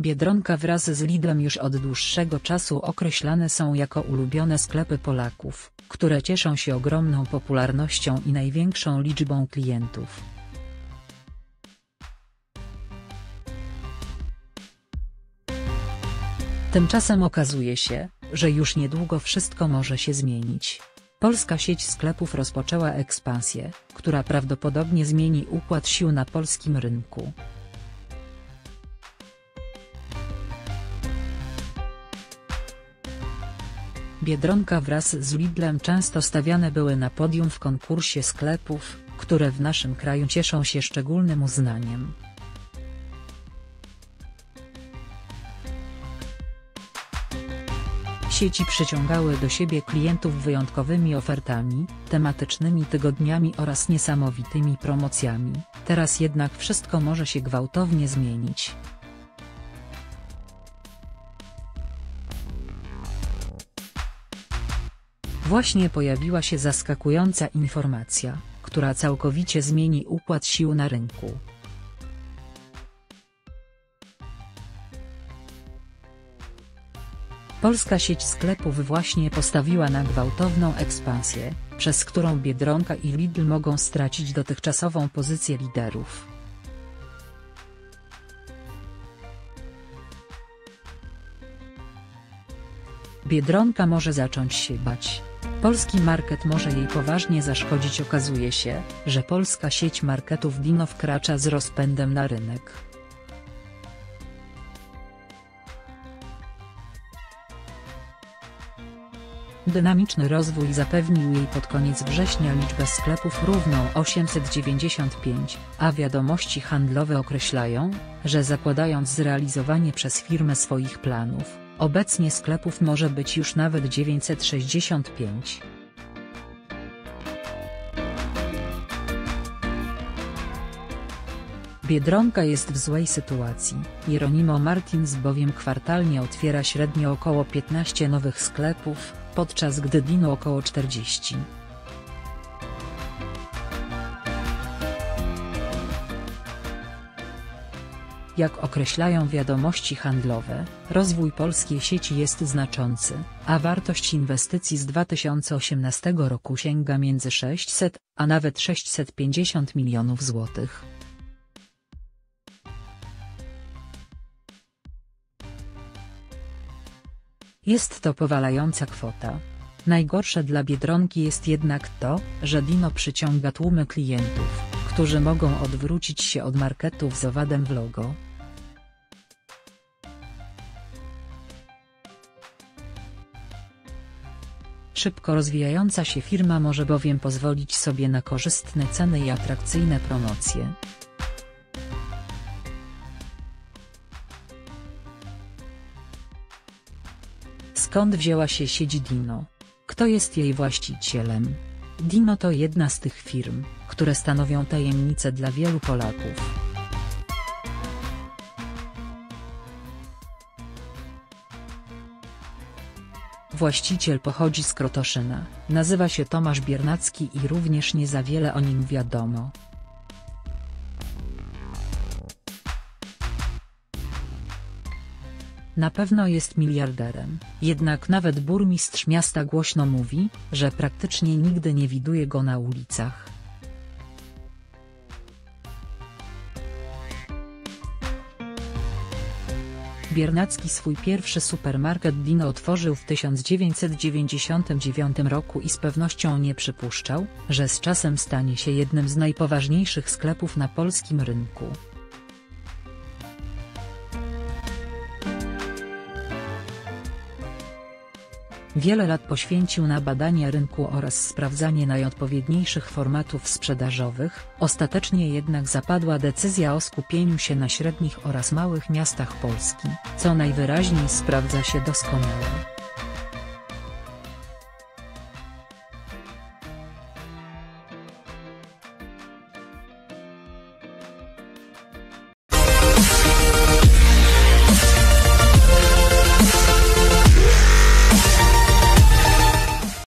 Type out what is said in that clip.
Biedronka wraz z Lidlem już od dłuższego czasu określane są jako ulubione sklepy Polaków, które cieszą się ogromną popularnością i największą liczbą klientów. Tymczasem okazuje się, że już niedługo wszystko może się zmienić. Polska sieć sklepów rozpoczęła ekspansję, która prawdopodobnie zmieni układ sił na polskim rynku. Biedronka wraz z Lidlem często stawiane były na podium w konkursie sklepów, które w naszym kraju cieszą się szczególnym uznaniem. Sieci przyciągały do siebie klientów wyjątkowymi ofertami, tematycznymi tygodniami oraz niesamowitymi promocjami, teraz jednak wszystko może się gwałtownie zmienić. Właśnie pojawiła się zaskakująca informacja, która całkowicie zmieni układ sił na rynku. Polska sieć sklepów właśnie postawiła na gwałtowną ekspansję, przez którą Biedronka i Lidl mogą stracić dotychczasową pozycję liderów. Biedronka może zacząć się bać. Polski market może jej poważnie zaszkodzić okazuje się, że polska sieć marketów Dino wkracza z rozpędem na rynek. Dynamiczny rozwój zapewnił jej pod koniec września liczbę sklepów równą 895, a wiadomości handlowe określają, że zakładając zrealizowanie przez firmę swoich planów, obecnie sklepów może być już nawet 965. Biedronka jest w złej sytuacji, Jeronimo Martins bowiem kwartalnie otwiera średnio około 15 nowych sklepów, podczas gdy Dino około 40. Jak określają wiadomości handlowe, rozwój polskiej sieci jest znaczący, a wartość inwestycji z 2018 roku sięga między 600, a nawet 650 milionów złotych. Jest to powalająca kwota. Najgorsze dla Biedronki jest jednak to, że Dino przyciąga tłumy klientów, którzy mogą odwrócić się od marketów z owadem w logo. Szybko rozwijająca się firma może bowiem pozwolić sobie na korzystne ceny i atrakcyjne promocje. Skąd wzięła się sieć Dino? Kto jest jej właścicielem? Dino to jedna z tych firm, które stanowią tajemnicę dla wielu Polaków. Właściciel pochodzi z Krotoszyna, nazywa się Tomasz Biernacki i również nie za wiele o nim wiadomo. Na pewno jest miliarderem, jednak nawet burmistrz miasta głośno mówi, że praktycznie nigdy nie widuje go na ulicach. Biernacki swój pierwszy supermarket Dino otworzył w 1999 roku i z pewnością nie przypuszczał, że z czasem stanie się jednym z najpoważniejszych sklepów na polskim rynku. Wiele lat poświęcił na badanie rynku oraz sprawdzanie najodpowiedniejszych formatów sprzedażowych, ostatecznie jednak zapadła decyzja o skupieniu się na średnich oraz małych miastach Polski, co najwyraźniej sprawdza się doskonale.